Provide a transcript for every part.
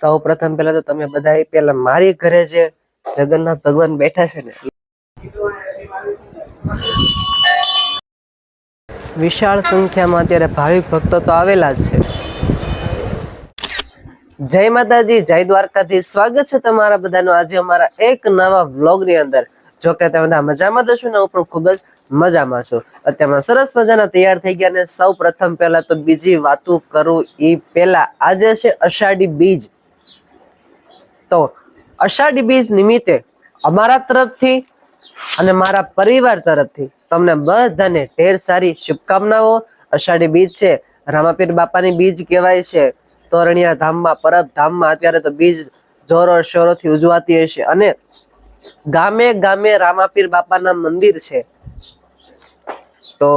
સૌ પ્રથમ પહેલા તો તમે બધા પેલા મારી ઘરે જે જગન્નાથ ભગવાન બેઠા છે ને, વિશાળ સંખ્યામાં અત્યારે ભાવિક ભક્તો તો આવેલા જ છે. જય માતાજી, જય દ્વારકાથી સ્વાગત છે તમારા બધાનું આજે અમારા એક નવા વ્લોગની અંદર. જો કે તમે બધા મજામાં છો ને, હું પણ ખૂબ જ મજામાં છું. અત્યારમાં સરસ મજાના તૈયાર થઈ ગયા ને, સૌ પ્રથમ પહેલા તો બીજી વાતો કરું એ પહેલા. આજે છે અષાઢી બીજ. તો અષાઢી બીજ નિમિત્તે અમારા તરફથી અને મારા પરિવાર તરફથી તમને બધાને ઢેર સારી શુભકામનાઓ. અષાઢી બીજ છે, રામાપીર બાપાની બીજ કહેવાય છે, તોરણિયા ધામમાં, પરબ ધામમાં અત્યારે તો બીજ જોરો શોરોથી ઉજવાતી હશે અને ગામે ગામે રામાપીર બાપાના મંદિર છે. તો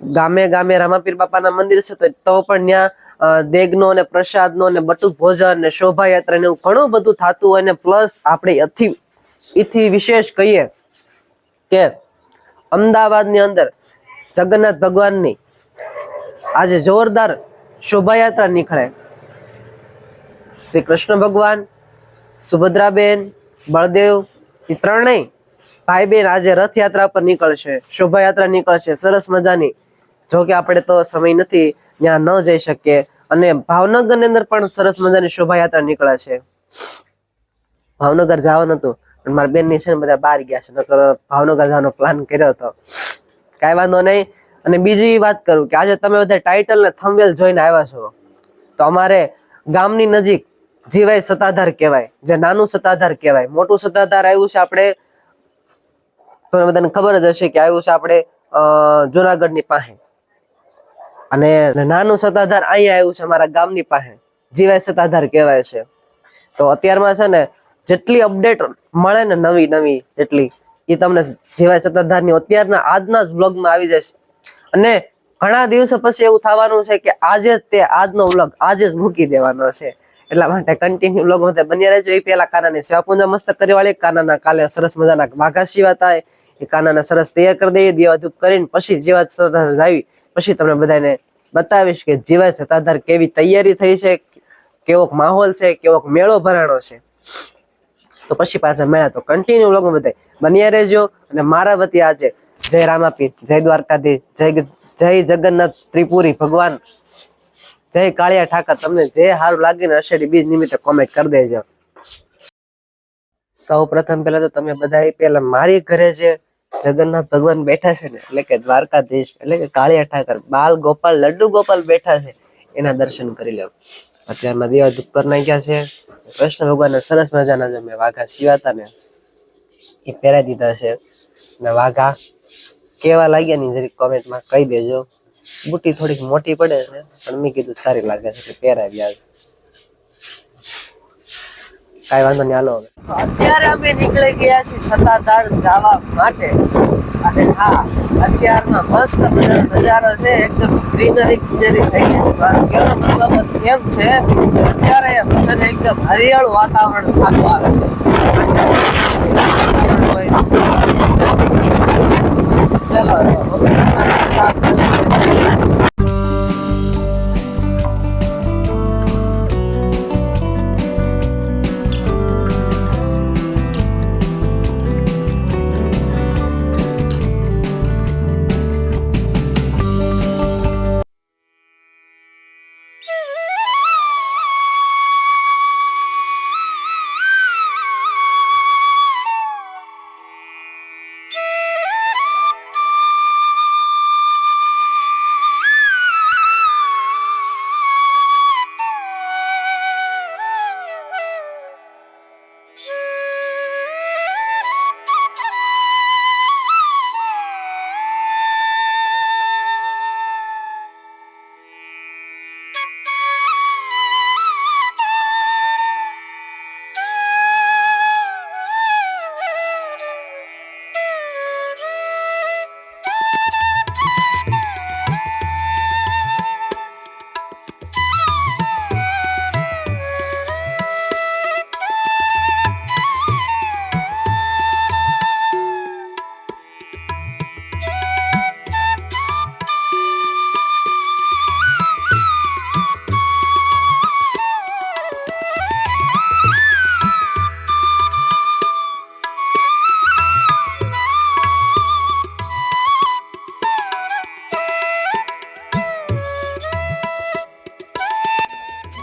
ગામે ગામે રામાપીર બાપાના મંદિર છે, તો પણ ત્યાં દેગનો અને પ્રસાદનો અને બટુક ભોજન ને શોભાયાત્રા ને એવું ઘણું બધું થતું હોય ને પ્લસ આપણે અથી એથી વિશેષ કહીએ કે અમદાવાદની અંદર જગન્નાથ ભગવાનની આજે જોરદાર શોભાયાત્રા નીકળે. શ્રી કૃષ્ણ ભગવાન, સુભદ્રાબેન, બળદેવ, એ ત્રણેય ભાઈ બેન આજે રથયાત્રા પર નીકળશે, શોભાયાત્રા નીકળશે, સરસ મજાની. જો કે આપણે તો સમય નથી ત્યાં ન જઈ શકીએ. અને ભાવનગરની અંદર પણ સરસ મજાની શોભાયાત્રા નીકળે છે. ભાવનગર જવાનું હતું પણ મારા બેનની છે ને બધા બહાર ગયા છે નકર ભાવનગર જવાનો પ્લાન કર્યો હતો. કાંઈ વાંધો નહીં. અને બીજી વાત કરું કે આજે તમે બધા ટાઇટલ ને થંબવેલ જોઈને આવ્યા છો. તો અમારે ગામની નજીક જીવાય સત્તાધાર કહેવાય જે નાનું સત્તાધાર કહેવાય. મોટું સત્તાધાર આવ્યું છે આપણે તમને બધાને ખબર જ હશે કે આવ્યું છે આપણે અ, જુનાગઢની પાસે. અને નાનું સત્તાધાર અહીંયા આવ્યું છે અમારા ગામની પાસે. જીવાય સત્તાધાર કહેવાય છે. તો અત્યારમાં છે ને જેટલી અપડેટ મળે ને નવી નવી જેટલી એ તમને જીવાય સત્તાધારની અત્યારના આજના જ બ્લોગમાં આવી જશે. અને ઘણા દિવસો પછી એવું થવાનું છે કે આજે તે આજનો વ્લોગ આજે જ મૂકી દેવાનો છે. એટલા માટે કન્ટિન્યુ વ્લોગ માટે બન્યા રહેજો. એ પહેલા કાનાની સેવા પૂજા મસ્ત કરી વાળી. કાનાના કાલે સરસ મજાના વાઘા સીવા થાય એ કાનાના સરસ તૈયાર કરી દઈએ દીવા ધૂપ કરીને પછી જીવા સત્તાધાર લાવી પછી તમને બધાને બતાવીશ કે જીવા સત્તાધાર કેવી તૈયારી થઈ છે, કેવો માહોલ છે, કેવો મેળો ભરાણો છે. તો પછી પાછા મેળા તો કન્ટિન્યુ લોકો બધા બન્યા રહેજો અને મારા વતી આજે જય રામાપી જય દ્વારકાધી જય જય જગન્નાથ ત્રિપુરી ભગવાન, જય કાળિયા ઠાકર. તમને જે સારું લાગે ને અષાઢી બીજ નિમિત્તે કોમેન્ટ કરી દેજો. સૌ પ્રથમ પહેલા તો તમે બધા પહેલા મારી ઘરે જે જગન્નાથ ભગવાન બેઠા છે ને, એટલે કે દ્વારકાધીશ, એટલે કે કાળિયા ઠાકર, બાલ ગોપાલ, લડ્ડુ ગોપાલ બેઠા છે, એના દર્શન કરી લેવું. અત્યારમાં દેવા ધૂપ કરી નાખ્યા છે. કૃષ્ણ ભગવાનના સરસ મજાના જો મેં વાઘા સીવાતા ને, એ પહેરાઈ દીધા છે. ને વાઘા, કેવા લાગ્યા ની જરીક કોમેન્ટમાં કહી દેજો. બુટી થોડીક મોટી પડે છે, પણ મેં કીધું સારી લાગે છે કે પહેરાવ્યા છે. કાંઈ વાંધો નહીં, હાલો અત્યારે અમે નીકળી ગયા છીએ સત્તાધાર જવા માટે. અને હા અત્યારમાં મસ્ત મજાનો નજારો છે, એકદમ ગ્રીનરી ગ્રીનરી થઈ ગઈ છે. મારો કહેવાનો મતલબ એમ છે, અત્યારે એમ છે ને એકદમ હરિયાળું વાતાવરણ થતું આવે છે. વાતાવરણ ચલો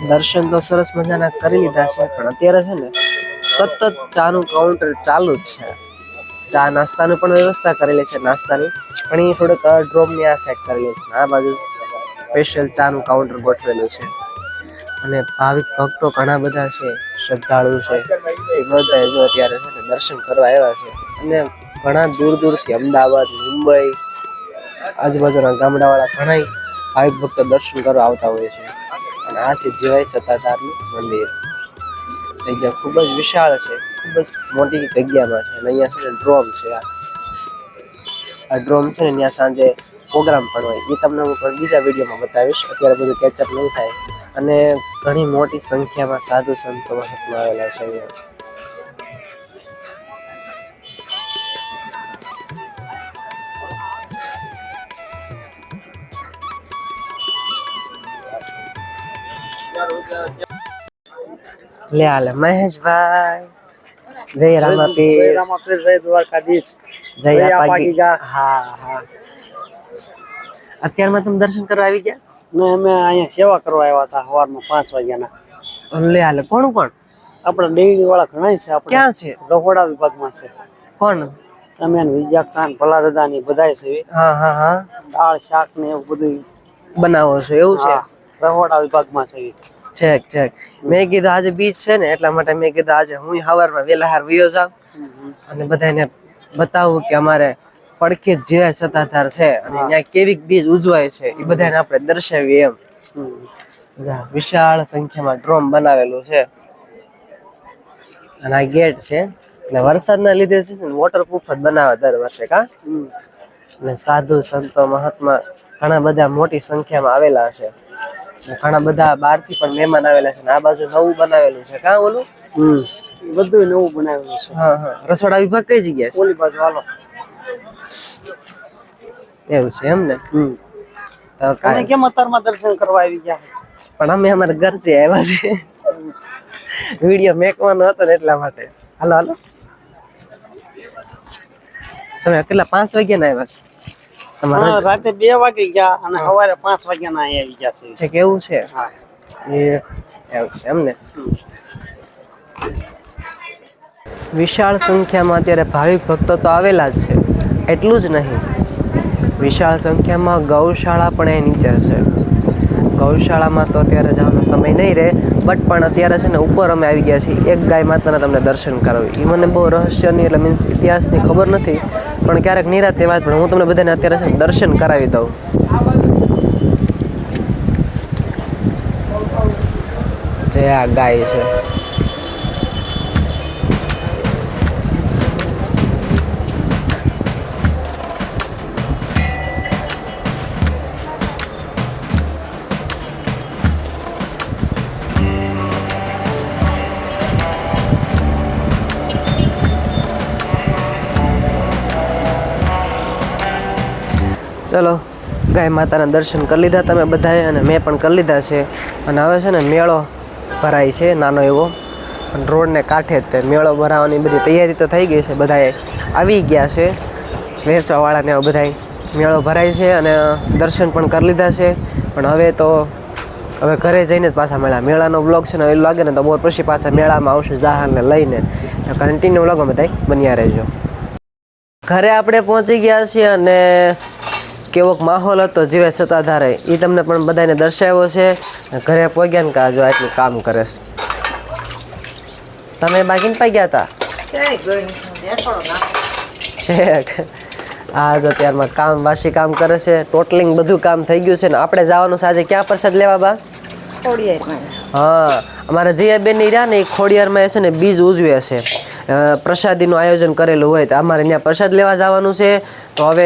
દર્શન તો સરસ મજાના કરી લીધા છે, પણ અત્યારે છે ને સતત ચાનું કાઉન્ટર ચાલુ જ છે. ચા નાસ્તાની પણ વ્યવસ્થા કરેલી છે નાસ્તાની, પણ એ થોડુંક ડ્રોમની આ સેટ કરેલી છે. આ બાજુ સ્પેશિયલ ચાનું કાઉન્ટર ગોઠવેલું છે. અને ભાવિક ભક્તો ઘણા બધા છે શ્રદ્ધાળુ છે, એ બધા જો અત્યારે છે ને દર્શન કરવા આવ્યા છે. અને ઘણા દૂર દૂરથી અમદાવાદ, મુંબઈ, આજુબાજુના ગામડાવાળા ઘણા ભાવિક ભક્તો દર્શન કરવા આવતા હોય છે. આ છે જીવાય સત્તાધારનું મંદિર. જગ્યા ખૂબ જ વિશાળ છે, ખૂબ જ મોટી જગ્યામાં છે. અને અહીંયા છે ને ડ્રોમ છે આ. આ ડ્રોમ છે ને ત્યાં સાંજે પ્રોગ્રામ પણ હોય. એ તમને હું પણ બીજા વિડીયોમાં બતાવીશ. અત્યારે બધું કેચઅપ નહીં થાય. અને ઘણી મોટી સંખ્યામાં સાધુ સંતો મહાત્મા આવેલા છે અહીંયા. લે આલે મહેશભાઈ. જય રામાપી જય રામાપી જય દ્વારકાધીશ. જય જય આપાગી આપાગી ગા. હા હા. અત્યારમાં તમે દર્શન કરવા આવી ગયા? ને અમે અહીંયા સેવા કરવા આવ્યા હતા સવારમાં પાંચ વાગ્યાના. લે હાલે કોણ કોણ? આપણા ડેરી વાળા ઘણા છે આપણે. ક્યાં છે? રહોડા વિભાગમાં છે. કોણ? તમે વિજયા ખાન ભલા દાદા ની બધાય છે. હા હા હા. દાળ શાક ને એવું બધું બનાવો છો એવું છે? રહોડા વિભાગમાં છે. છેક ઠેક. મેં કીધું આજે બીચ છે ને એટલા માટે મેં કીધું આજે હું સવારમાં વેલા હાર વિયો જાઉં અને બધાને બતાવું કે અમારે પડખે જ સત્તાધાર છે અને ત્યાં કેવી બીજ ઉજવાય છે એ બધાને આપણે દર્શાવીએ એમ. વિશાળ સંખ્યામાં ડ્રોમ બનાવેલું છે. અને આ ગેટ છે એટલે વરસાદના લીધે છે ને વોટરપ્રૂફ જ બનાવે દર વર્ષે કા? અને સાધુ સંતો મહાત્મા ઘણા બધા મોટી સંખ્યામાં આવેલા છે. ઘણા બધા બહારથી પણ મહેમાન આવેલા છે આ બાજુ નવું બનાવેલું છે. કા ઓલું? હમ. બધું નવું બનાવેલું છે. હા હા. રસોડા વિભાગ કઈ જગ્યા છે? ઓલી બાજુ હાલો. એવું છે એમ ને? હમ. કાલે તમે કેમ અત્યારમાં દર્શન કરવા આવી ગયા પણ અમે અમારા ઘરથી આવ્યા છે. વીડિયો મેકવાનો હતો ને એટલા માટે. હાલો હાલો. તમે કેટલા? પાંચ વાગ્યા ના આવ્યા છો? રાતે બે વાગે ગયા અને સવારે પાંચ વાગ્યા ના આવી ગયા છે. કેવું છે? એવું છે એમ ને વિશાળ સંખ્યામાં અત્યારે ભાવિક ભક્તો તો આવેલા જ છે. એટલું જ નહીં. વિશાળ સંખ્યામાં ગૌશાળા પણ એ નીચે છે. ગૌશાળામાં તો અત્યારે જવાનો સમય નહીં રહે બટ પણ અત્યારે છે ને ઉપર અમે આવી ગયા છીએ. એક ગાય માતાના તમને દર્શન કરાવી એ મને બહુ રહસ્યની એટલે મીન્સ ઇતિહાસની ખબર નથી પણ ક્યારેક નિરાતે વાત, પણ હું તમને બધાને અત્યારે દર્શન કરાવી દઉં. જે આ ગાય છે. ચલો, ગાય માતાના દર્શન કરી લીધા તમે બધાએ અને મેં પણ કરી લીધા છે. અને હવે છે ને મેળો ભરાય છે, નાનો એવો. રોડને કાંઠે તે મેળો ભરાવાની બધી તૈયારી તો થઈ ગઈ છે, બધાએ આવી ગયા છે. વેચવાવાળાને બધાય મેળો ભરાય છે અને દર્શન પણ કરી લીધા છે. પણ હવે તો, હવે ઘરે જઈને જ પાછા મેળા મેળાનો બ્લોગ છે ને એવું લાગે ને તો બહુ પછી પાછા મેળામાં આવશે જાહારને લઈને. કન્ટિન્યુ બ્લોગમાં બધા બન્યા રહેજો. ઘરે આપણે પહોંચી ગયા છીએ અને કેવોક માહોલ હતો જીવે સત્તાધારે એ તમને પણ બધાને દર્શાવ્યો છે. ઘરે પહોંચ્યા ને કાજો આટલું કામ કરે છે. તમે બાકી પાઈ ગયા હતા આ જો ત્યારમાં કામ વાસી કામ કરે છે ટોટલિંગ બધું કામ થઈ ગયું છે ને આપણે જવાનું છે આજે ક્યાં પ્રસાદ લેવા બા? હા અમારા જીયાબેનની રહ્યા ને એ ખોડિયારમાં છે ને બીજ ઉજવે છે. પ્રસાદીનું આયોજન કરેલું હોય તો અમારે ત્યાં પ્રસાદ લેવા જવાનું છે. તો હવે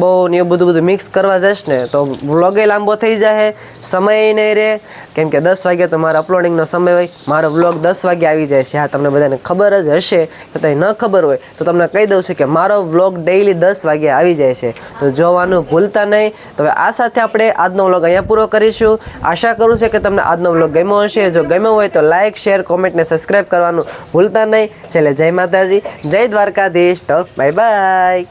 બહુ ને બધું બધું મિક્સ કરવા જશ ને, તો વ્લોગે લાંબો થઈ જાય સમય નહીં રહે. કેમ કે દસ વાગે તો મારા અપલોડિંગનો સમય હોય, મારો વ્લોગ દસ વાગે આવી જાય છે. હા, તમને બધાને ખબર જ હશે કદાચ ન ખબર હોય, તો તમને કહી દઉં છું કે મારો વ્લોગ ડેઈલી દસ વાગે આવી જાય છે. તો જોવાનું ભૂલતા નહીં. તો હવે આ સાથે આપણે આજનો વ્લોગ અહીંયા પૂરો કરીશું. આશા કરું છું કે તમને આજનો વ્લોગ ગમ્યો હશે. જો ગમ્યો હોય તો લાઇક શેર કોમેન્ટ ને સબસ્ક્રાઇબ કરવાનું ભૂલતા નહીં. છેલ્લે જય માતાજી, જય દ્વારકાધીશ. તો બાય બાય